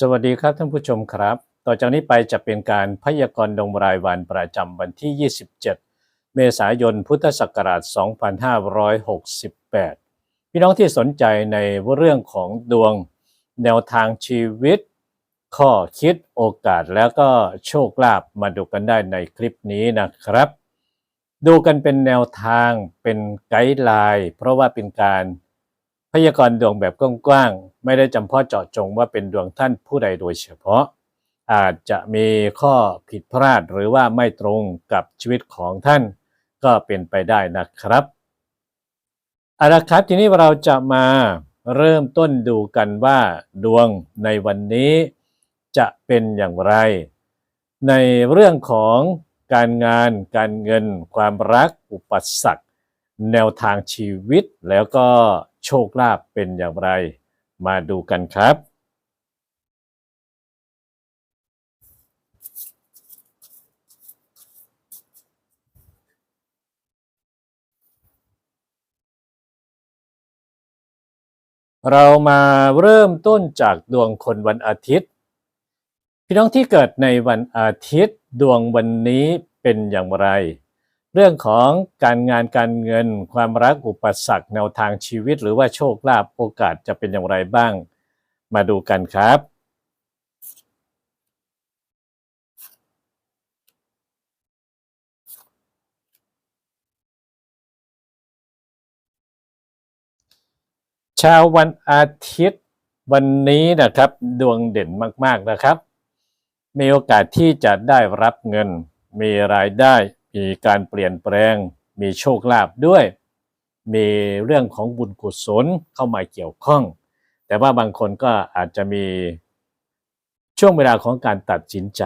สวัสดีครับท่านผู้ชมครับ ต่อจากนี้ไปจะเป็นการพยากรณ์ดวงรายวันประจำวันที่ 27 เมษายน พุทธศักราช 2568 พี่น้องที่สนใจในเรื่องของดวงแนวทางชีวิต ข้อคิดโอกาสแล้วก็โชคลาภมาดูกันได้ในคลิปนี้นะครับ ดูกันเป็นแนวทางเป็นไกด์ไลน์เพราะว่าเป็นการ พยากรณ์ดวงแบบกว้างๆไม่ได้จำเพาะเจาะจงว่าเป็นดวงท่านผู้ใดโดยเฉพาะ อาจจะมีข้อผิดพลาดหรือว่าไม่ตรงกับชีวิตของท่านก็เป็นไปได้นะครับเอาละครับทีนี้เราจะมาเริ่มต้นดูกันว่าดวงในวันนี้จะเป็นอย่างไร ในเรื่องของการงานการเงิน ความรักอุปสรรค แนวทางชีวิตแล้วก็โชคลาภเป็นอย่างไร มาดูกันครับ เรามาเริ่มต้นจากดวงคนวันอาทิตย์ พี่น้องที่เกิดในวันอาทิตย์ดวงวันนี้เป็นอย่างไร เรื่องของการงานการเงิน ความรักอุปสรรคแนวทางชีวิต หรือว่าโชคลาภโอกาสจะเป็นอย่างไรบ้าง มาดูกันครับชาววันอาทิตย์วันนี้นะครับดวงเด่นมาก ๆนะครับ มีโอกาสที่จะได้รับเงิน มีรายได้ มีการเปลี่ยนแปลง มีโชคลาภด้วย มีเรื่องของบุญกุศลเข้ามาเกี่ยวข้อง แต่ว่าบางคนก็อาจจะมีช่วงเวลาของการตัดสินใจ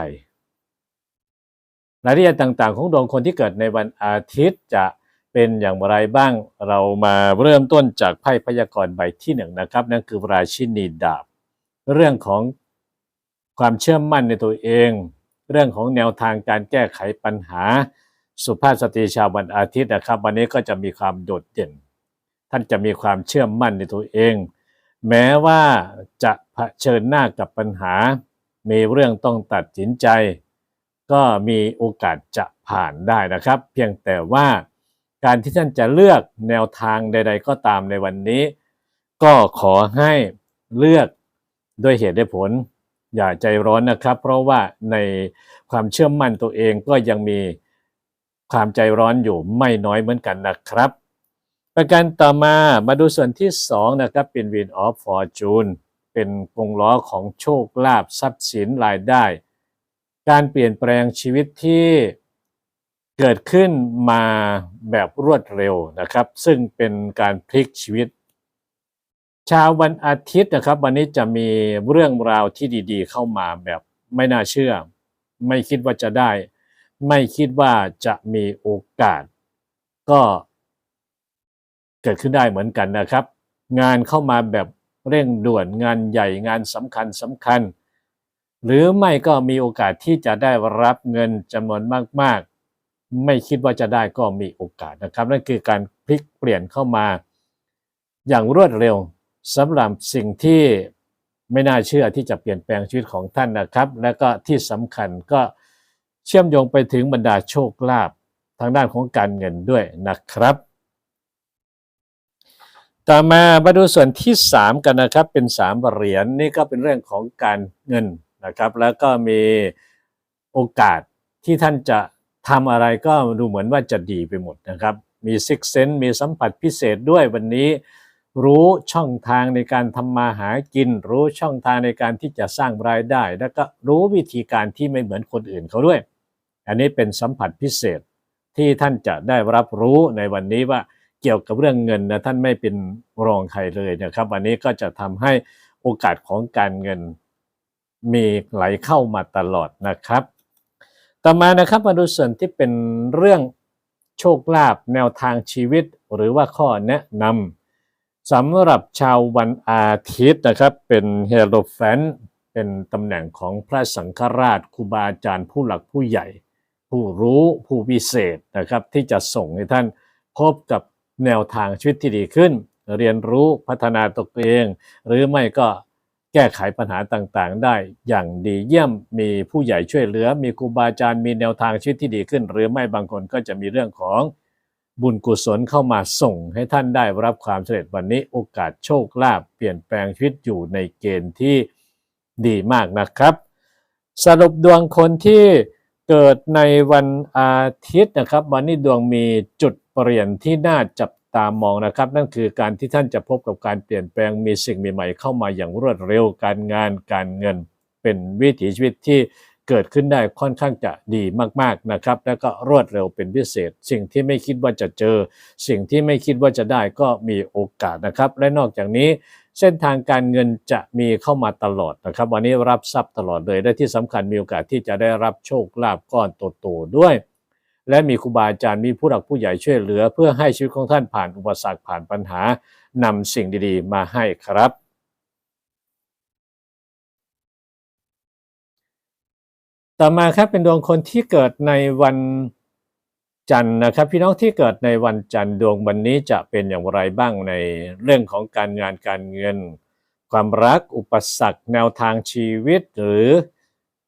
รายละเอียดต่างๆ ของดวงคนที่เกิดในวันอาทิตย์จะเป็นอย่างไรบ้างเรามาเริ่มต้นจากไพ่พยากรณ์ใบที่หนึ่งนะครับ นั่นคือราชินีดาบ เรื่องของความเชื่อมั่นในตัวเอง เรื่องของแนวทางการแก้ไขปัญหา สุภาพสตรีชาววันอาทิตย์นะครับ วันนี้ก็จะมีความโดดเด่น ท่านจะมีความเชื่อมั่นในตัวเอง แม้ว่าจะเผชิญหน้ากับปัญหา มีเรื่องต้องตัดสินใจ ก็มีโอกาสจะผ่านได้นะครับ เพียงแต่ว่าการที่ท่านจะเลือกแนวทางใด ๆ ก็ตามในวันนี้ ก็ขอให้เลือกด้วยเหตุและผล อย่าใจร้อนนะครับ เพราะว่าในความเชื่อมั่นตัวเองก็ยังมี ความใจร้อนอยู่ไม่น้อยเหมือนกันนะครับ ประการต่อมามาดูส่วนที่ 2 นะครับ เป็น Win of Fortune เป็นกงล้อของโชคลาภทรัพย์สินรายได้ การเปลี่ยนแปลงชีวิตที่เกิดขึ้นมาแบบรวดเร็วนะครับ ซึ่งเป็นการพลิกชีวิตชาววันอาทิตย์นะครับ วันนี้จะมีเรื่องราวที่ดีๆ เข้ามาแบบไม่น่าเชื่อ ไม่คิดว่าจะได้ ไม่คิดว่าจะมีโอกาส ก็เกิดขึ้นได้เหมือนกันนะครับ งานเข้ามาแบบเร่งด่วนงานใหญ่งานสำคัญสำคัญ หรือไม่ก็มีโอกาสที่จะได้รับเงินจำนวนมาก ๆ ไม่คิดว่าจะได้ก็มีโอกาสนะครับ นั่นคือการพลิกเปลี่ยนเข้ามา อย่างรวดเร็วสำหรับสิ่งที่ไม่น่าเชื่อที่จะเปลี่ยนแปลงชีวิตของท่านนะครับ และก็ที่สำคัญก็ เชื่อมโยงไปถึงบรรดาโชคลาภทางด้านของการเงินด้วยนะครับ ต่อมามาดูส่วนที่ 3 กันนะครับเป็น3เหรียญนนี่ก็เป็นเรื่องของการเงินนะครับ แล้วก็มีโอกาสที่ท่านจะทำอะไรก็ดูเหมือนว่าจะดีไปหมดนะครับ มีซิกเซนมีสัมผัสพิเศษด้วยวันนี้ รู้ช่องทางในการทำมาหากิน รู้ช่องทางในการที่จะสร้างรายได้ แล้วก็รู้วิธีการที่ไม่เหมือนคนอื่นเขาด้วย อันนี้เป็นสัมผัสพิเศษที่ท่านจะได้รับรู้ในวันนี้ว่าเกี่ยวกับเรื่องเงินนะท่านไม่เป็นรองใครเลยนะครับ วันนี้ก็จะทำให้โอกาสของการเงินมีไหลเข้ามาตลอดนะครับ ต่อมานะครับมาดูส่วนที่เป็นเรื่องโชคลาภแนวทางชีวิต หรือว่าข้อแนะนำสำหรับชาววันอาทิตย์นะครับ เป็นเฮโรแฟนเป็นตำแหน่งของพระสังฆราชครูบาอาจารย์ผู้หลักผู้ใหญ่ ผู้รู้ผู้พิเศษนะครับที่จะส่งให้ท่านพบกับแนวทางชีวิตที่ดีขึ้น เรียนรู้พัฒนาตัวเอง หรือไม่ก็แก้ไขปัญหาต่างๆ ได้อย่างดีเยี่ยมมีผู้ใหญ่ช่วยเหลือ มีครูบาอาจารย์มีแนวทางชีวิตที่ดีขึ้น หรือไม่บางคนก็จะมีเรื่องของบุญกุศลเข้ามาส่งให้ท่านได้รับความสำเร็จวันนี้โอกาสโชคลาภเปลี่ยนแปลงชีวิตอยู่ในเกณฑ์ที่ดีมากนะครับ สรุปดวงคนที่ เกิดในวันอาทิตย์นะครับ วันนี้ดวงมีจุดเปลี่ยนที่น่าจับตามองนะครับ นั่นคือการที่ท่านจะพบกับการเปลี่ยนแปลงมีสิ่งใหม่ๆเข้ามาอย่างรวดเร็วการงานการเงิน เป็นวิถีชีวิตที่เกิดขึ้นได้ค่อนข้างจะดีมากๆนะครับ แล้วก็รวดเร็วเป็นพิเศษ สิ่งที่ไม่คิดว่าจะเจอ สิ่งที่ไม่คิดว่าจะได้ก็มีโอกาสนะครับ และนอกจากนี้ เส้นทางการเงินจะมีเข้ามาตลอดนะครับ วันนี้รับทรัพย์ตลอดเลยและที่สำคัญมีโอกาสที่จะได้รับโชคลาภก้อนโตๆด้วย และมีครูบาอาจารย์มีผู้หลักผู้ใหญ่ช่วยเหลือ เพื่อให้ชีวิตของท่านผ่านอุปสรรคผ่านปัญหานำสิ่งดีๆ มาให้ครับต่อมาครับเป็นดวงคนที่เกิดในวัน จันทร์นะครับพี่น้องที่เกิดในวันจันทร์ดวงวันนี้จะเป็นอย่างไรบ้างในเรื่องของการงานการเงิน ความรักอุปสรรคแนวทางชีวิต หรือ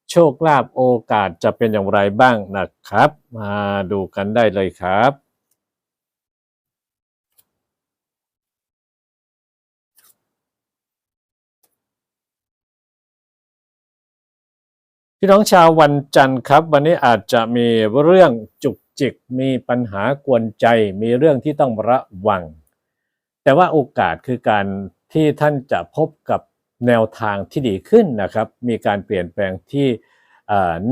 โชคลาภโอกาสจะเป็นอย่างไรบ้างนะครับ มาดูกันได้เลยครับพี่น้องชาววันจันทร์ครับ วันนี้อาจจะมีเรื่องจุก จิก มีปัญหากวนใจ มีเรื่องที่ต้องระวัง แต่ว่าโอกาสคือการที่ท่านจะพบกับแนวทางที่ดีขึ้นนะครับ มีการเปลี่ยนแปลงที่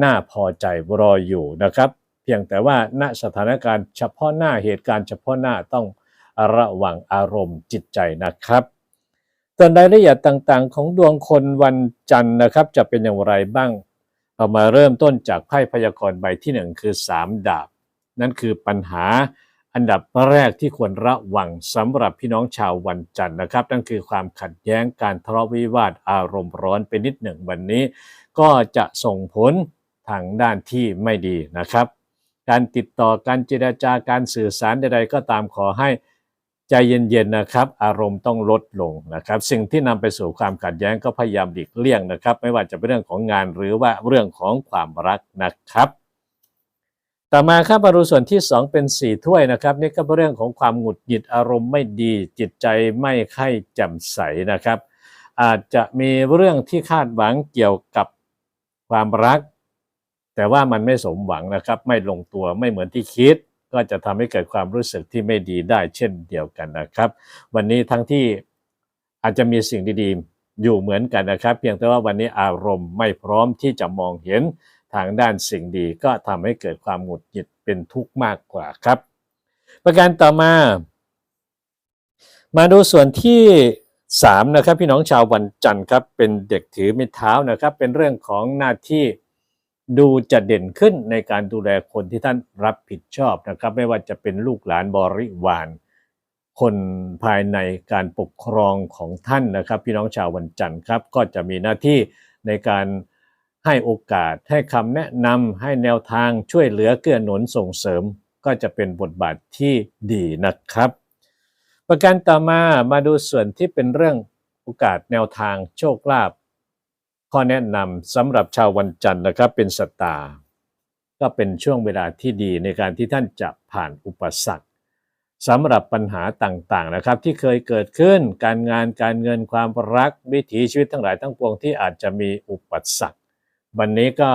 น่าพอใจรออยู่นะครับ เพียงแต่ว่าณสถานการณ์เฉพาะหน้าเหตุการณ์เฉพาะหน้าต้องระวังอารมณ์จิตใจนะครับส่วนรายละเอียดต่างๆ ของดวงคนวันจันทร์นะครับ จะเป็นอย่างไรบ้าง เรามาเริ่มต้นจากไพ่พยากรณ์ใบที่หนึ่งคือ 3 ดาบ นั่นคือปัญหาอันดับแรกที่ควรระวังสำหรับพี่น้องชาววันจันทร์นะครับ นั่นคือความขัดแย้งการทะเลาะวิวาทอารมณ์ร้อนเป็นนิดหนึ่งวันนี้ ก็จะส่งผลทางด้านที่ไม่ดีนะครับ การติดต่อการเจรจาการสื่อสารใด ๆ ก็ตามขอให้ใจเย็นๆนะครับ อารมณ์ต้องลดลงนะครับ สิ่งที่นำไปสู่ความขัดแย้งก็พยายามหลีกเลี่ยงนะครับ ไม่ว่าจะเป็นเรื่องของงานหรือว่าเรื่องของความรักนะครับ ต่อมาครับมาดูส่วนที่ 2 เป็น 4 ถ้วยนะครับ นี่ก็เป็นเรื่องของความหงุดหงิดอารมณ์ไม่ดี จิตใจไม่ค่อยแจ่มใสนะครับ อาจจะมีเรื่องที่คาดหวังเกี่ยวกับความรัก แต่ว่ามันไม่สมหวังนะครับ ไม่ลงตัวไม่เหมือนที่คิด ก็จะทำให้เกิดความรู้สึกที่ไม่ดีได้เช่นเดียวกันนะครับ วันนี้ทั้งที่อาจจะมีสิ่งดีๆอยู่เหมือนกันนะครับ เพียงแต่ว่าวันนี้อารมณ์ไม่พร้อมที่จะมองเห็น ทางด้านสิ่งดีก็ทำให้เกิดความหงุดหงิดเป็นทุกข์มากกว่าครับ ประการต่อมา มาดูส่วนที่สามนะครับพี่น้องชาววันจันทร์ครับเป็นเด็กถือไม้เท้านะครับ เป็นเรื่องของหน้าที่ดูจะเด่นขึ้นในการดูแลคนที่ท่านรับผิดชอบนะครับ ไม่ว่าจะเป็นลูกหลานบริวาร คนภายในการปกครองของท่านนะครับ พี่น้องชาววันจันทร์ครับ ก็จะมีหน้าที่ในการ ให้โอกาสให้คำแนะนำให้แนวทางช่วยเหลือเกื้อหนุนส่งเสริม ก็จะเป็นบทบาทที่ดีนะครับ ประการต่อมามาดูส่วนที่เป็นเรื่องโอกาสแนวทางโชคลาภข้อแนะนำสำหรับชาววันจันทร์นะครับเป็นสตาร์ก็เป็นช่วงเวลาที่ดีในการที่ท่านจะผ่านอุปสรรคสำหรับปัญหาต่างๆนะครับ ที่เคยเกิดขึ้นการงานการเงินความรักวิถีชีวิตทั้งหลายทั้งปวงที่อาจจะมีอุปสรรค วันนี้ก็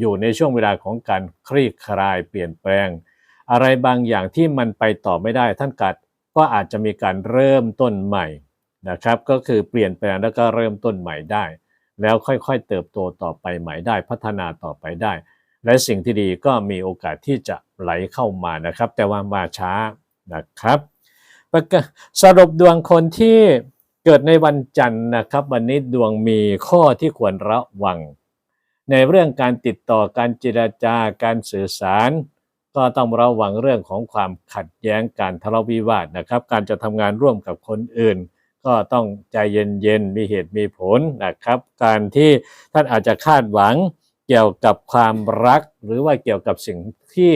อยู่ในช่วงเวลาของการคลี่คลายเปลี่ยนแปลง อะไรบางอย่างที่มันไปต่อไม่ได้ท่านกัดก็อาจจะมีการเริ่มต้นใหม่นะครับ ก็คือเปลี่ยนแปลงแล้วก็เริ่มต้นใหม่ได้ แล้วค่อยๆเติบโตต่อไปใหม่ได้ พัฒนาต่อไปได้ และสิ่งที่ดีก็มีโอกาสที่จะไหลเข้ามานะครับ แต่ว่ามาช้านะครับสรุปดวงคนที่เกิดในวันจันทร์นะครับ วันนี้ดวงมีข้อที่ควรระวัง ในเรื่องการติดต่อการเจรจาการสื่อสาร ก็ต้องระวังเรื่องของความขัดแย้งการทะเลาะวิวาทนะครับ การจะทำงานร่วมกับคนอื่น ก็ต้องใจเย็นๆมีเหตุมีผลนะครับ การที่ท่านอาจจะคาดหวังเกี่ยวกับความรัก หรือว่าเกี่ยวกับสิ่งที่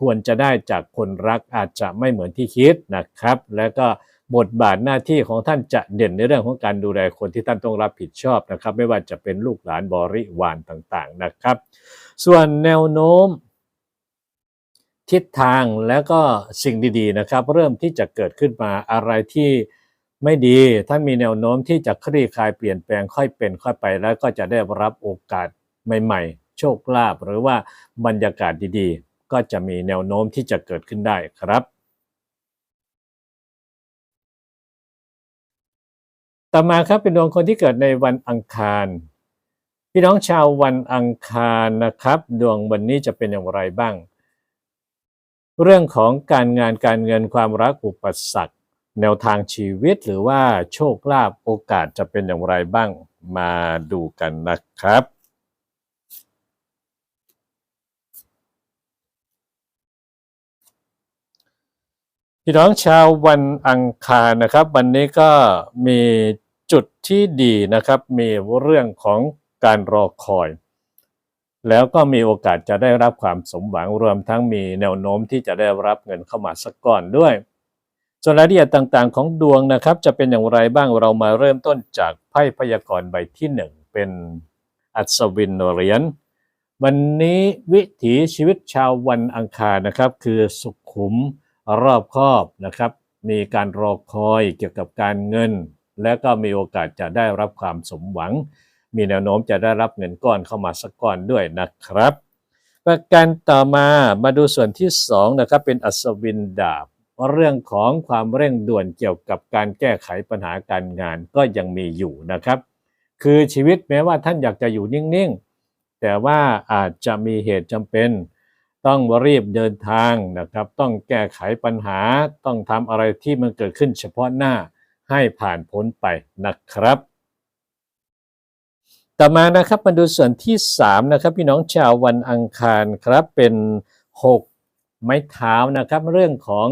ควรจะได้จากคนรักอาจจะไม่เหมือนที่คิดนะครับ แล้วก็ บทบาทหน้าที่ของท่านจะเด่นในเรื่องของการดูแลคนที่ท่านต้องรับผิดชอบนะครับ ไม่ว่าจะเป็นลูกหลานบริวารต่างๆนะครับ ส่วนแนวโน้ม ทิศทางแล้วก็สิ่งดีๆนะครับ เริ่มที่จะเกิดขึ้นมาอะไรที่ไม่ดีท่านมีแนวโน้มที่จะคลี่คลายเปลี่ยนแปลงค่อยเป็นค่อยไป แล้วก็จะได้รับโอกาสใหม่ๆ โชคลาภหรือว่าบรรยากาศดีๆ ก็จะมีแนวโน้มที่จะเกิดขึ้นได้ครับ ต่อมาครับเป็นดวงคนที่เกิดในวันอังคาร พี่น้องชาววันอังคารนะครับ ดวงวันนี้จะเป็นอย่างไรบ้าง เรื่องของการงานการเงินความรักอุปสรรคแนวทางชีวิตหรือว่าโชคลาภโอกาสจะเป็นอย่างไรบ้างมาดูกันนะครับ พี่น้องชาววันอังคารนะครับ วันนี้ก็มีจุดที่ดีนะครับ มีเรื่องของการรอคอย แล้วก็มีโอกาสจะได้รับความสมหวังรวมทั้งมีแนวโน้มที่จะได้รับเงินเข้ามาสักก้อนด้วย ส่วนรายละเอียดต่างๆ ของดวงนะครับ จะเป็นอย่างไรบ้างเรามาเริ่มต้นจากไพ่พยากรณ์ใบที่หนึ่งเป็นอัศวินเหรียญวันนี้วิถีชีวิตชาววันอังคารนะครับ คือสุขุม รอบคอบนะครับ มีการรอคอยเกี่ยวกับการเงิน และก็มีโอกาสจะได้รับความสมหวัง มีแนวโน้มจะได้รับเงินก้อนเข้ามาสักก้อนด้วยนะครับ ประการต่อมามาดูส่วนที่สองนะครับเป็นอัศวินดาบเรื่องของความเร่งด่วนเกี่ยวกับการแก้ไขปัญหาการงานก็ยังมีอยู่นะครับ คือชีวิตแม้ว่าท่านอยากจะอยู่นิ่งๆ แต่ว่าอาจจะมีเหตุจำเป็น ต้องรีบเดินทางนะครับ ต้องแก้ไขปัญหา ต้องทำอะไรที่มันเกิดขึ้นเฉพาะหน้าให้ผ่านพ้นไปนะครับ ต่อมานะครับมาดูส่วนที่ 3 นะครับ พี่น้องชาววันอังคารครับเป็น 6 ไม้เท้านะครับ เรื่องของ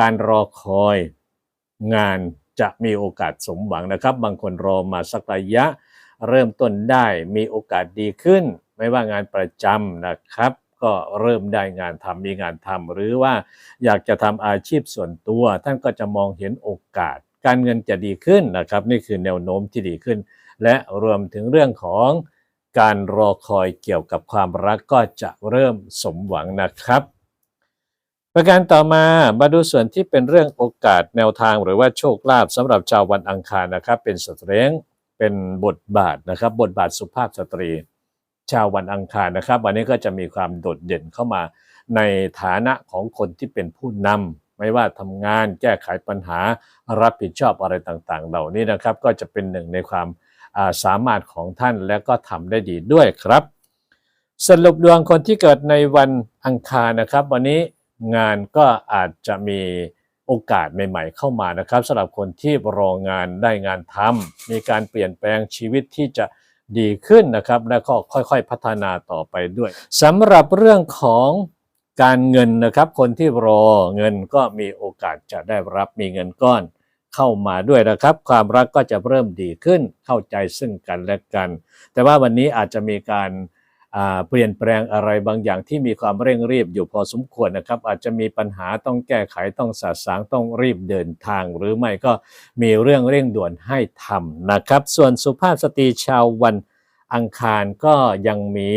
การรอคอยงานจะมีโอกาสสมหวังนะครับ บางคนรอมาสักระยะ เริ่มต้นได้มีโอกาสดีขึ้น ไม่ว่างานประจำนะครับ ก็เริ่มได้งานทำมีงานทำหรือว่าอยากจะทำอาชีพส่วนตัว ท่านก็จะมองเห็นโอกาส การเงินจะดีขึ้นนะครับ นี่คือแนวโน้มที่ดีขึ้น และรวมถึงเรื่องของการรอคอยเกี่ยวกับความรักก็จะเริ่มสมหวังนะครับ ประการต่อมามาดูส่วนที่เป็นเรื่องโอกาสแนวทางหรือว่าโชคลาภสำหรับชาววันอังคารนะครับ เป็นสตรีงเป็นบทบาทนะครับ บทบาทสุภาพสตรี ชาววันอังคารนะครับ วันนี้ก็จะมีความโดดเด่นเข้ามาในฐานะของคนที่เป็นผู้นำไม่ว่าทำงานแก้ไขปัญหารับผิดชอบอะไรต่างๆ เหล่านี้นะครับ ก็จะเป็นหนึ่งในความสามารถของท่านและก็ทำได้ดีด้วยครับ สรุปดวงคนที่เกิดในวันอังคารนะครับ วันนี้งานก็อาจจะมีโอกาสใหม่ ๆ เข้ามานะครับสำหรับคนที่รองานได้งานทำมีการเปลี่ยนแปลงชีวิตที่จะ ดีขึ้นนะครับ และก็ค่อยๆพัฒนาต่อไปด้วยสำหรับเรื่องของการเงินนะครับ คนที่รอเงินก็มีโอกาสจะได้รับมีเงินก้อนเข้ามาด้วยนะครับ ความรักก็จะเริ่มดีขึ้นเข้าใจซึ่งกันและกัน แต่ว่าวันนี้อาจจะมีการ เปลี่ยนแปลงอะไรบางอย่างที่มีความเร่งรีบอยู่พอสมควรนะครับ อาจจะมีปัญหาต้องแก้ไขต้องสะสางต้องรีบเดินทาง หรือไม่ก็มีเรื่องเร่งด่วนให้ทำนะครับ ส่วนสุภาพสตรีชาววันอังคารก็ยังมี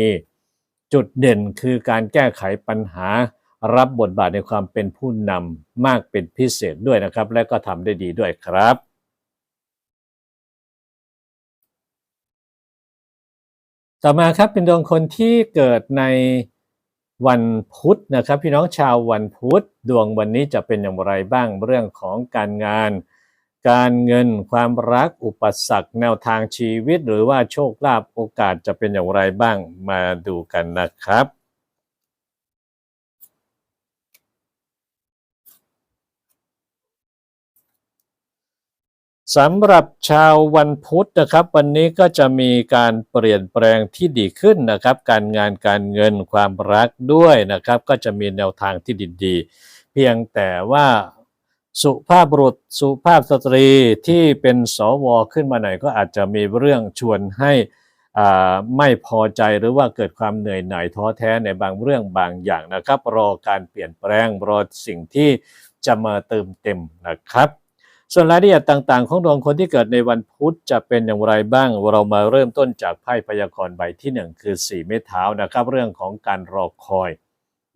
จุดเด่นคือการแก้ไขปัญหารับบทบาทในความเป็นผู้นำมากเป็นพิเศษด้วยนะครับ และก็ทำได้ดีด้วยครับ ต่อมาครับเป็นดวงคนที่เกิดในวันพุธนะครับ พี่น้องชาววันพุธดวงวันนี้จะเป็นอย่างไรบ้างเรื่องของการงาน การเงินความรักอุปสรรคแนวทางชีวิต หรือว่าโชคลาภโอกาสจะเป็นอย่างไรบ้างมาดูกันนะครับ สำหรับชาววันพุธนะครับ วันนี้ก็จะมีการเปลี่ยนแปลงที่ดีขึ้นนะครับ การงานการเงินความรักด้วยนะครับ ก็จะมีแนวทางที่ดีๆ เพียงแต่ว่าสุภาพบุรุษสุภาพสตรีที่เป็นสวขึ้นมาหน่อยก็อาจจะมีเรื่องชวนให้ไม่พอใจหรือว่าเกิดความเหนื่อยหน่ายท้อแท้ในบางเรื่องบางอย่างนะครับ รอการเปลี่ยนแปลงรอสิ่งที่จะมาเติมเต็มนะครับ ส่วนรายละเอียดต่างๆ ของดวงคนที่เกิดในวันพุธจะเป็นอย่างไรบ้าง เรามาเริ่มต้นจากไพ่พยากรณ์ใบที่หนึ่งคือสี่เม็ดเท้านะครับ เรื่องของการรอคอย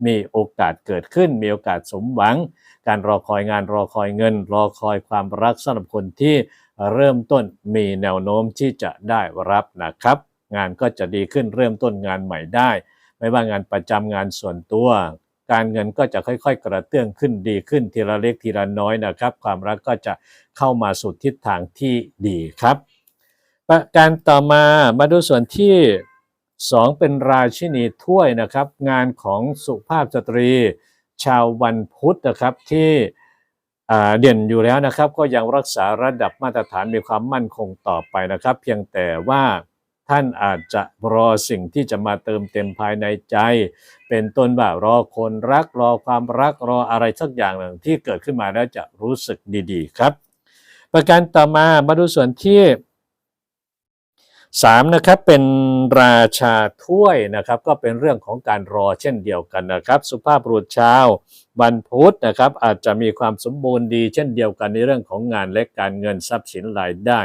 มีโอกาสเกิดขึ้น มีโอกาสสมหวัง การรอคอยงานรอคอยเงิน รอคอยความรักสำหรับคนที่เริ่มต้นมีแนวโน้มที่จะได้รับนะครับ งานก็จะดีขึ้นเริ่มต้นงานใหม่ได้ ไม่ว่างานประจำงานส่วนตัว การเงินก็จะค่อยๆ กระเตื้องขึ้นดีขึ้นทีละเล็กทีละน้อยนะครับ ความรักก็จะเข้ามาสู่ทิศทางที่ดีครับ ประการต่อมามาดูส่วนที่ 2 เป็นราชินีถ้วยนะครับ งานของสุภาพสตรี ชาววันพุธนะครับที่เด่นอยู่แล้วนะครับ ก็ยังรักษาระดับมาตรฐานมีความมั่นคงต่อไปนะครับ เพียงแต่ว่า ท่านอาจจะรอสิ่งที่จะมาเติมเต็มภายในใจ เป็นต้นว่ารอคนรักรอความรักรออะไรสักอย่างหนึ่งที่เกิดขึ้นมาแล้วจะรู้สึกดีๆครับ ประการต่อมามาดูส่วนที่สามนะครับเป็นราชาถ้วยนะครับ ก็เป็นเรื่องของการรอเช่นเดียวกันนะครับ สุภาพบุรุษชาววันพุธนะครับ อาจจะมีความสมบูรณ์ดี เช่นเดียวกันในเรื่องของงานและการเงินทรัพย์สินรายได้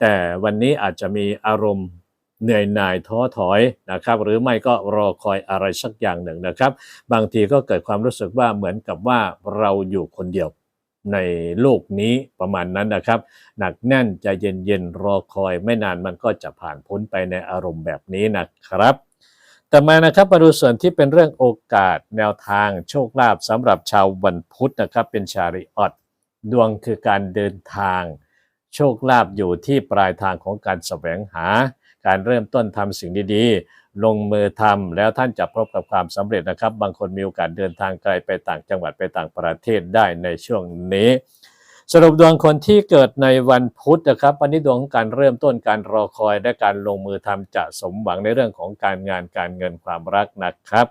แต่วันนี้อาจจะมีอารมณ์ เหนื่อยหน่ายท้อถอยนะครับหรือไม่ก็รอคอยอะไรสักอย่างหนึ่งนะครับ บางทีก็เกิดความรู้สึกว่าเหมือนกับว่าเราอยู่คนเดียวในโลกนี้ประมาณนั้นนะครับ หนักแน่นใจะเย็นๆรอคอยไม่นานมันก็จะผ่านพ้นไปในอารมณ์แบบนี้นะครับต่อมานะครับมาดูส่วนที่เป็นเรื่องโอกาสแนวทางโชคลาภสำหรับชาววันพุธนะครับเป็นชาริออตดวงคือการเดินทาง โชคลาภอยู่ที่ปลายทางของการแสวงหา การเริ่มต้นทำสิ่งดีๆ ลงมือทำแล้วท่านจะพบกับความสำเร็จนะครับ บางคนมีโอกาสเดินทางไกลไปต่างจังหวัดไปต่างประเทศได้ในช่วงนี้ สรุปดวงคนที่เกิดในวันพุธนะครับ วันนี้ดวงของการเริ่มต้นการรอคอยและการลงมือทำจะสมหวังในเรื่องของการงานการเงินความรักนะครับ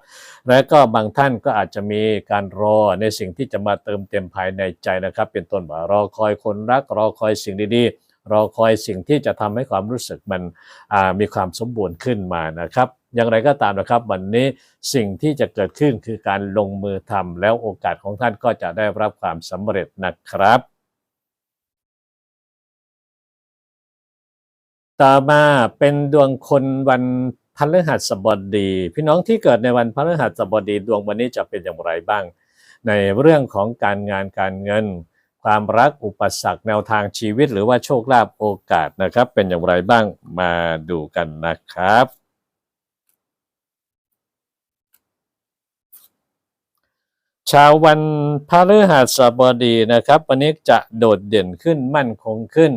และก็บางท่านก็อาจจะมีการรอในสิ่งที่จะมาเติมเต็มภายในใจนะครับ เป็นต้นว่ารอคอยคนรักรอคอยสิ่งดีๆ รอคอยสิ่งที่จะทำให้ความรู้สึกมันมีความสมบูรณ์ขึ้นมานะครับ อย่างไรก็ตามนะครับ วันนี้สิ่งที่จะเกิดขึ้นคือการลงมือทำแล้วโอกาสของท่านก็จะได้รับความสำเร็จนะครับต่อมาเป็นดวงคนวันพฤหัสบดี พี่น้องที่เกิดในวันพฤหัสบดีดวงวันนี้จะเป็นอย่างไรบ้าง ในเรื่องของการงานการเงิน ความรักอุปสรรคแนวทางชีวิต หรือว่าโชคลาภโอกาสนะครับ เป็นอย่างไรบ้างมาดูกันนะครับ ชาววันพฤหัสบดีนะครับ วันนี้จะโดดเด่นขึ้นมั่นคงขึ้น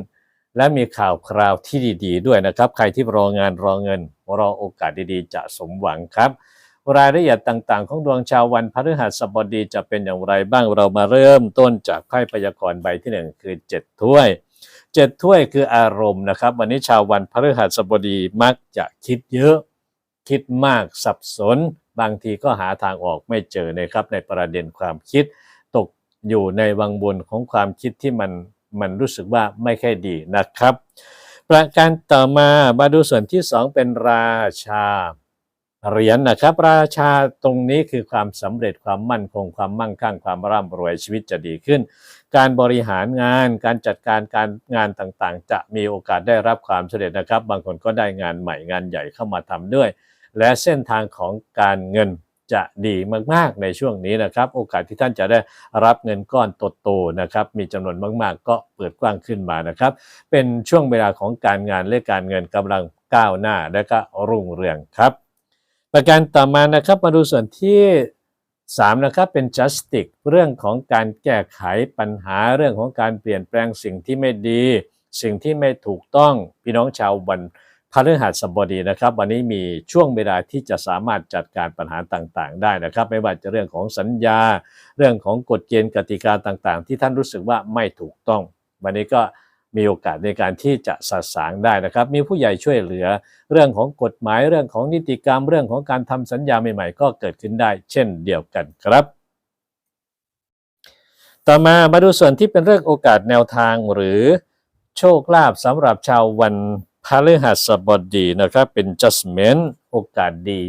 และมีข่าวคราวที่ดี ๆ ด้วยนะครับ ใครที่รองานรอเงินรอโอกาสดีๆ จะสมหวังครับ รายละเอียดต่างๆ ของดวงชาววันพฤหัสบดีจะเป็นอย่างไรบ้างเรามาเริ่มต้นจากไพ่พยากรณ์ใบที่หนึ่งคือเจ็ดถ้วยเจ็ดถ้วยคืออารมณ์นะครับ วันนี้ชาววันพฤหัสบดีมักจะคิดเยอะ คิดมากสับสน บางทีก็หาทางออกไม่เจอนะครับ ในประเด็นความคิด ตกอยู่ในวังวนของความคิดที่มันมันรู้สึกว่าไม่ค่อยดีนะครับ ประการต่อมามาดูส่วนที่สองเป็นราชา เหรียญนะครับ ราชาตรงนี้คือความสำเร็จความมั่นคงความมั่งคั่งความร่ำรวยชีวิตจะดีขึ้น การบริหารงานการจัดการการงานต่างๆ จะมีโอกาสได้รับความสำเร็จนะครับ บางคนก็ได้งานใหม่งานใหญ่เข้ามาทำด้วย และเส้นทางของการเงินจะดีมากๆในช่วงนี้นะครับ โอกาสที่ท่านจะได้รับเงินก้อนโตๆนะครับ มีจำนวนมากๆ ก็เปิดกว้างขึ้นมานะครับ เป็นช่วงเวลาของการงานและการเงินกำลังก้าวหน้าและก็รุ่งเรืองครับ ประการต่อมานะครับมาดูส่วนที่3นะครับเป็น justice เรื่องของการแก้ไขปัญหาเรื่องของการเปลี่ยนแปลงสิ่งที่ไม่ดี สิ่งที่ไม่ถูกต้องพี่น้องชาววันพฤหัสบดีนะครับ วันนี้มีช่วงเวลาที่จะสามารถจัดการปัญหาต่างๆ ได้นะครับ ไม่ว่าจะเรื่องของสัญญา เรื่องของกฎเกณฑ์กติกาต่างๆ ที่ท่านรู้สึกว่าไม่ถูกต้อง วันนี้ก็ มีโอกาสในการที่จะสะสางได้นะครับ มีผู้ใหญ่ช่วยเหลือ เรื่องของกฎหมายเรื่องของนิติกรรม เรื่องของการทำสัญญาใหม่ๆ ก็เกิดขึ้นได้ เช่นเดียวกันครับ ต่อมามาดูส่วนที่เป็นเรื่องโอกาสแนวทางหรือโชคลาภสำหรับชาววันพฤหัสบดีนะครับ เป็น judgment โอกาสดี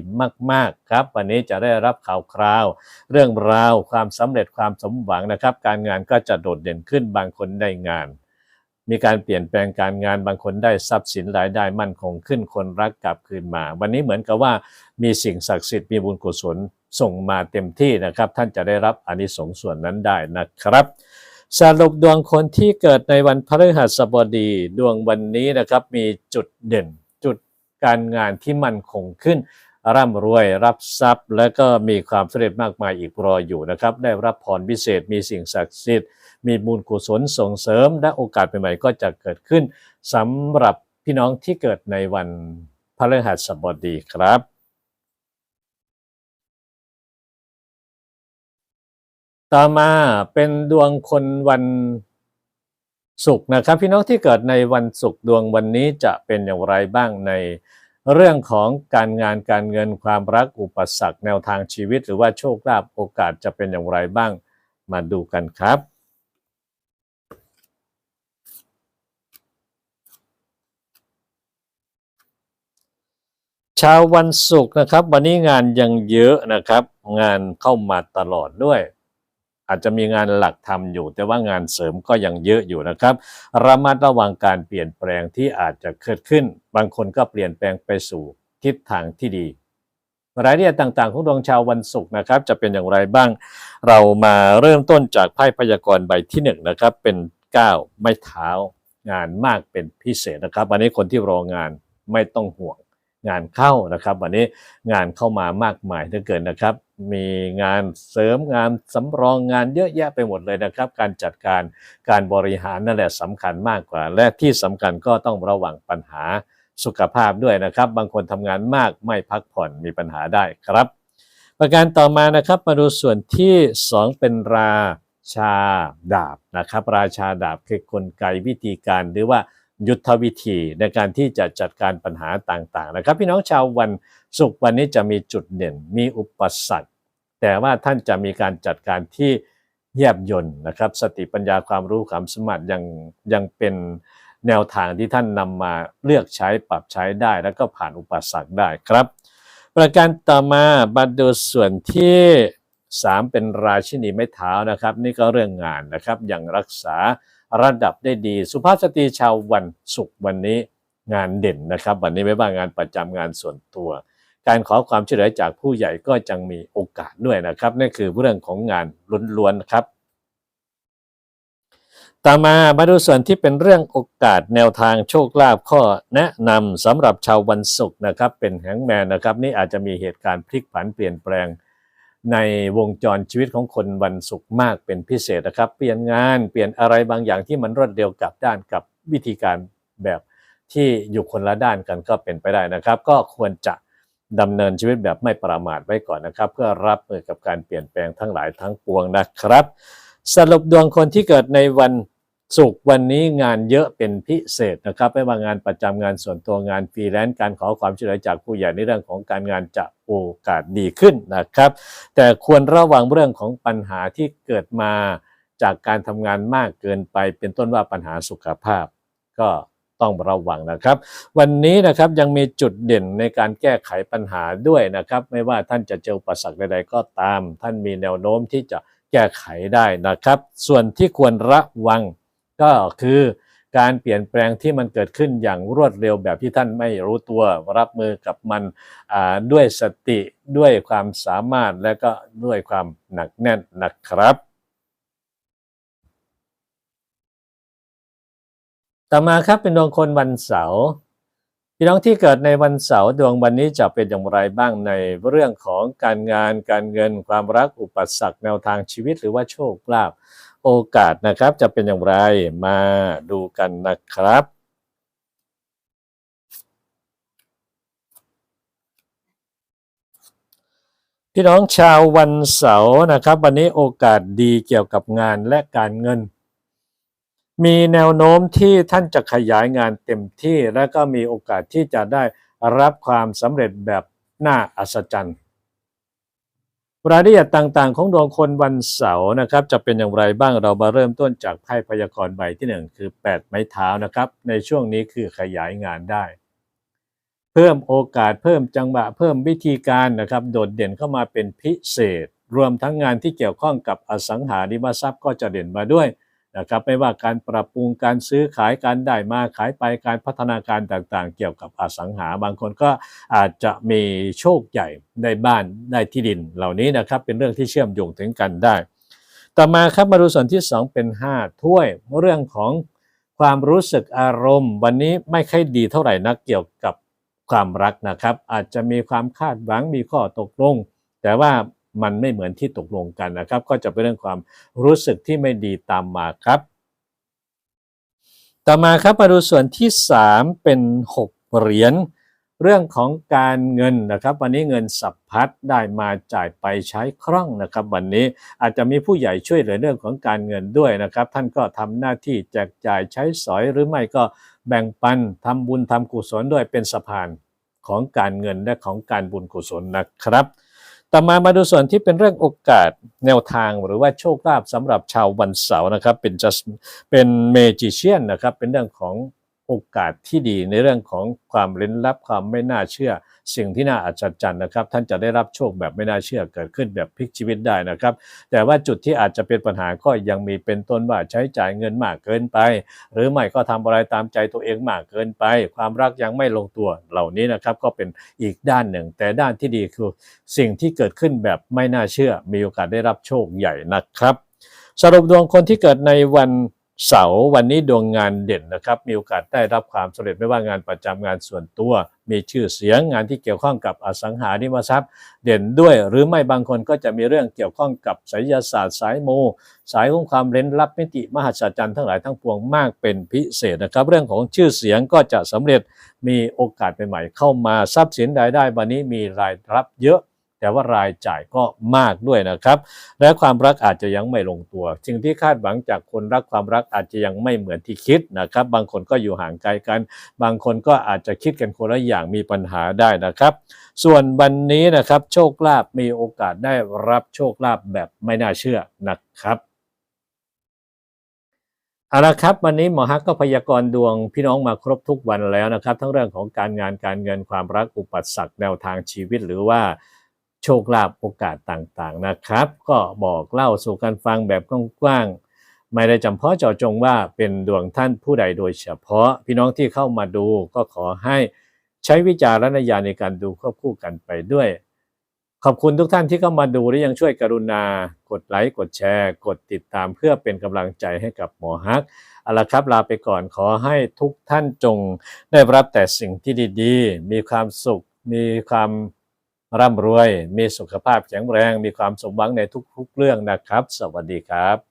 มาก ๆ ครับ วันนี้จะได้รับข่าวคราว เรื่องราวความสำเร็จความสมหวังนะครับ การงานก็จะโดดเด่นขึ้นบางคนได้งาน มีการเปลี่ยนแปลงการงานบางคนได้ทรัพย์สินรายได้มั่นคงขึ้นคนรักกลับคืนมา วันนี้เหมือนกับว่ามีสิ่งศักดิ์สิทธิ์มีบุญกุศลส่งมาเต็มที่นะครับ ท่านจะได้รับอานิสงส์ส่วนนั้นได้นะครับสรุปดวงคนที่เกิดในวันพฤหัสบดีดวงวันนี้นะครับมีจุดเด่น จุดการงานที่มั่นคงขึ้น ร่ำรวยรับทรัพย์ และก็มีความสำเร็จมากมายอีกรออยู่นะครับ ได้รับพรพิเศษ มีสิ่งศักดิ์สิทธิ์ มีบุญกุศลส่งเสริม และโอกาสใหม่ๆก็จะเกิดขึ้นสำหรับพี่น้องที่เกิดในวันพฤหัสบดีครับต่อมาเป็นดวงคนวันศุกร์นะครับ พี่น้องที่เกิดในวันศุกร์ดวงวันนี้จะเป็นอย่างไรบ้างใน เรื่องของการงานการเงินความรักอุปสรรคแนวทางชีวิต หรือว่าโชคลาภโอกาสจะเป็นอย่างไรบ้าง มาดูกันครับ ชาววันศุกร์นะครับ วันนี้งานยังเยอะนะครับ งานเข้ามาตลอดด้วย อาจจะมีงานหลักทำอยู่ แต่ว่างานเสริมก็ยังเยอะอยู่นะครับ ระมัดระวังการเปลี่ยนแปลงที่อาจจะเกิดขึ้น บางคนก็เปลี่ยนแปลงไปสู่ทิศทางที่ดีรายละเอียดต่างๆ ของดวงชาววันศุกร์นะครับ จะเป็นอย่างไรบ้าง เรามาเริ่มต้นจากไพ่พยากรณ์ใบที่หนึ่งนะครับ เป็น 9 ไม้เท้างานมากเป็นพิเศษนะครับ วันนี้คนที่รองานไม่ต้องห่วงงานเข้านะครับ วันนี้งานเข้ามามากมายเหลือเกินนะครับ มีงานเสริมงานสำรองงานเยอะแยะไปหมดเลยนะครับ การจัดการการบริหารนั่นแหละสำคัญมากกว่า และที่สำคัญก็ต้องระวังปัญหาสุขภาพด้วยนะครับ บางคนทำงานมากไม่พักผ่อนมีปัญหาได้ครับ ประการต่อมานะครับมาดูส่วนที่ 2 เป็นราชาดาบนะครับ ราชาดาบคือกลไกวิธีการหรือว่า ยุทธวิธีในการที่จะจัดการปัญหาต่างๆนะครับ พี่น้องชาววันศุกร์วันนี้จะมีจุดเด่น มีอุปสรรค แต่ว่าท่านจะมีการจัดการที่แยบยนต์นะครับ สติปัญญาความรู้ความสมารถยังยังเป็นแนวทางที่ท่านนำมาเลือกใช้ปรับใช้ได้ แล้วก็ผ่านอุปสรรคได้ครับ ประการต่อมาบัดูส่วนที่ 3 เป็นราชินีไม้เท้านะครับ นี่ก็เรื่องงานนะครับยังรักษา ระดับได้ดี สุภาพสตรีชาววันศุกร์วันนี้งานเด่นนะครับ วันนี้ไม่ว่างานประจำงานส่วนตัว การขอความช่วยเหลือจากผู้ใหญ่ก็จังมีโอกาสด้วยนะครับนั่นคือเรื่องของงานล้วนๆครับ ต่อมามาดูส่วนที่เป็นเรื่องโอกาสแนวทางโชคลาภข้อแนะนำสำหรับชาววันศุกร์นะครับ เป็นแฮงแมนนะครับ นี่อาจจะมีเหตุการณ์พลิกผันเปลี่ยนแปลง ในวงจรชีวิตของคนวันศุกร์มากเป็นพิเศษนะครับ เปลี่ยนงานเปลี่ยนอะไรบางอย่างที่มันรวดเร็วกลับด้านกับวิธีการแบบที่อยู่คนละด้านกันก็เป็นไปได้นะครับ ก็ควรจะดำเนินชีวิตแบบไม่ประมาทไว้ก่อนนะครับ เพื่อรับมือกับการเปลี่ยนแปลงทั้งหลายทั้งปวงนะครับ สรุปดวงคนที่เกิดในวัน ศุกวันนี้งานเยอะเป็นพิเศษนะครับไม่ว่างานประจำงานส่วนตัวงานฟรีแลนซ์การขอความช่วยเหลือจากผู้ใหญ่ในเรื่องของการงานจะโอกาสดีขึ้นนะครับ แต่ควรระวังเรื่องของปัญหาที่เกิดมาจากการทำงานมากเกินไป เป็นต้นว่าปัญหาสุขภาพ ก็ต้องระวังนะครับ วันนี้นะครับยังมีจุดเด่นในการแก้ไขปัญหาด้วยนะครับ ไม่ว่าท่านจะเจออุปสรรคใดๆก็ตาม ท่านมีแนวโน้มที่จะแก้ไขได้นะครับ ส่วนที่ควรระวัง ก็คือการเปลี่ยนแปลงที่มันเกิดขึ้นอย่างรวดเร็วแบบที่ท่านไม่รู้ตัวรับมือกับมันด้วยสติด้วยความสามารถและก็ด้วยความหนักแน่นนะครับ ต่อมาครับเป็นดวงคนวันเสาร์พี่น้องที่เกิดในวันเสาร์ดวงวันนี้จะเป็นอย่างไรบ้างในเรื่องของการงานการเงินความรักอุปสรรคแนวทางชีวิตหรือว่าโชคลาภ โอกาสนะครับจะเป็นอย่างไรมาดูกันนะครับ พี่น้องชาววันเสาร์นะครับ วันนี้โอกาสดีเกี่ยวกับงานและการเงิน มีแนวโน้มที่ท่านจะขยายงานเต็มที่ และก็มีโอกาสที่จะได้รับความสำเร็จแบบน่าอัศจรรย์ รายละเอียดต่างๆ ของดวงคนวันเสาร์นะครับ จะเป็นอย่างไรบ้างเรามาเริ่มต้นจากไพ่พยากรณ์ใบที่หนึ่งคือ 8 ไม้เท้านะครับ ในช่วงนี้คือขยายงานได้ เพิ่มโอกาสเพิ่มจังหวะเพิ่มวิธีการนะครับ โดดเด่นเข้ามาเป็นพิเศษ รวมทั้งงานที่เกี่ยวข้องกับอสังหาริมทรัพย์ก็จะเด่นมาด้วย นะครับไม่ว่าการปรับปรุงการซื้อขายการได้มาขายไปการพัฒนาการต่างๆ เกี่ยวกับอสังหาบางคนก็อาจจะมีโชคใหญ่ได้บ้านได้ที่ดินเหล่านี้นะครับเป็นเรื่องที่เชื่อมโยงถึงกันได้ ต่อมาครับมาดูส่วนที่ 2 เป็น 5 ถ้วยเรื่องของความรู้สึกอารมณ์ วันนี้ไม่ค่อยดีเท่าไหร่นักเกี่ยวกับความรักนะครับ อาจจะมีความคาดหวังมีข้อตกลง แต่ว่า มันไม่เหมือนที่ตกลงกันนะครับ ก็จะเป็นเรื่องความรู้สึกที่ไม่ดีตามมาครับ ต่อมาครับมาดูส่วนที่ 3 เป็น 6 เหรียญเรื่องของการเงินนะครับ วันนี้เงินสัพพัดได้มาจ่ายไปใช้คล่องนะครับ วันนี้อาจจะมีผู้ใหญ่ช่วยเหลือเรื่องของการเงินด้วยนะครับ ท่านก็ทำหน้าที่แจกจ่ายใช้สอยหรือไม่ก็แบ่งปันทำบุญทำกุศลด้วยเป็นสะพานของการเงินและของการบุญกุศลนะครับ ต่อมามาดูส่วนที่เป็นเรื่องโอกาสแนวทางหรือว่าโชคลาภสำหรับชาววันเสาร์นะครับ เป็น just เป็นเมจิเชียนนะครับ เป็นเรื่องของโอกาสที่ดีในเรื่องของความเล้นลับความไม่น่าเชื่อ สิ่งที่น่าอัศจรรย์นะครับ ท่านจะได้รับโชคแบบไม่น่าเชื่อเกิดขึ้นแบบพลิกชีวิตได้นะครับ แต่ว่าจุดที่อาจจะเป็นปัญหาก็ยังมีเป็นต้นว่าใช้จ่ายเงินมากเกินไป หรือไม่ก็ทำอะไรตามใจตัวเองมากเกินไป ความรักยังไม่ลงตัวเหล่านี้นะครับ ก็เป็นอีกด้านหนึ่ง แต่ด้านที่ดีคือสิ่งที่เกิดขึ้นแบบไม่น่าเชื่อ มีโอกาสได้รับโชคใหญ่นะครับ สรุปดวงคนที่เกิดในวัน เสาร์วันนี้ดวงงานเด่นนะครับ มีโอกาสได้รับความสำเร็จไม่ว่างานประจำงานส่วนตัว มีชื่อเสียงงานที่เกี่ยวข้องกับอสังหาริมทรัพย์ เด่นด้วย หรือไม่บางคนก็จะมีเรื่องเกี่ยวข้องกับไสยศาสตร์สายโม สายของความเร้นลับมิติมหัศจรรย์ทั้งหลายทั้งปวงมากเป็นพิเศษนะครับ เรื่องของชื่อเสียงก็จะสำเร็จมีโอกาสใหม่ๆเข้ามาทรัพย์สินรายได้วันนี้มีรายรับเยอะ แต่ว่ารายจ่ายก็มากด้วยนะครับ และความรักอาจจะยังไม่ลงตัวสิ่งที่คาดหวังจากคนรักความรักอาจจะยังไม่เหมือนที่คิดนะครับ บางคนก็อยู่ห่างไกลกัน บางคนก็อาจจะคิดกันคนละอย่างมีปัญหาได้นะครับ ส่วนวันนี้นะครับโชคลาภมีโอกาสได้รับโชคลาภแบบไม่น่าเชื่อนะครับเอาละครับวันนี้หมอฮักก็พยากรณ์ดวงพี่น้องมาครบทุกวันแล้วนะครับ ทั้งเรื่องของการงานการเงินความรักอุปสรรคแนวทางชีวิตหรือว่า โชคลาภโอกาสต่างๆนะครับ ก็บอกเล่าสู่กันฟังแบบกว้างๆไม่ได้จำเพาะเจาะจงว่าเป็นดวงท่านผู้ใดโดยเฉพาะ พี่น้องที่เข้ามาดูก็ขอให้ใช้วิจารณญาณในการดูควบคู่กันไปด้วย ขอบคุณทุกท่านที่เข้ามาดูและยังช่วยกรุณา กดไลค์กดแชร์ กดติดตามเพื่อเป็นกำลังใจให้กับหมอฮักเอาละครับลาไปก่อนขอให้ทุกท่านจงได้รับแต่สิ่งที่ดีๆ มีความสุข มีความ ร่ำรวย มีสุขภาพแข็งแรง มีความสมหวังในทุกๆเรื่องนะครับ สวัสดีครับ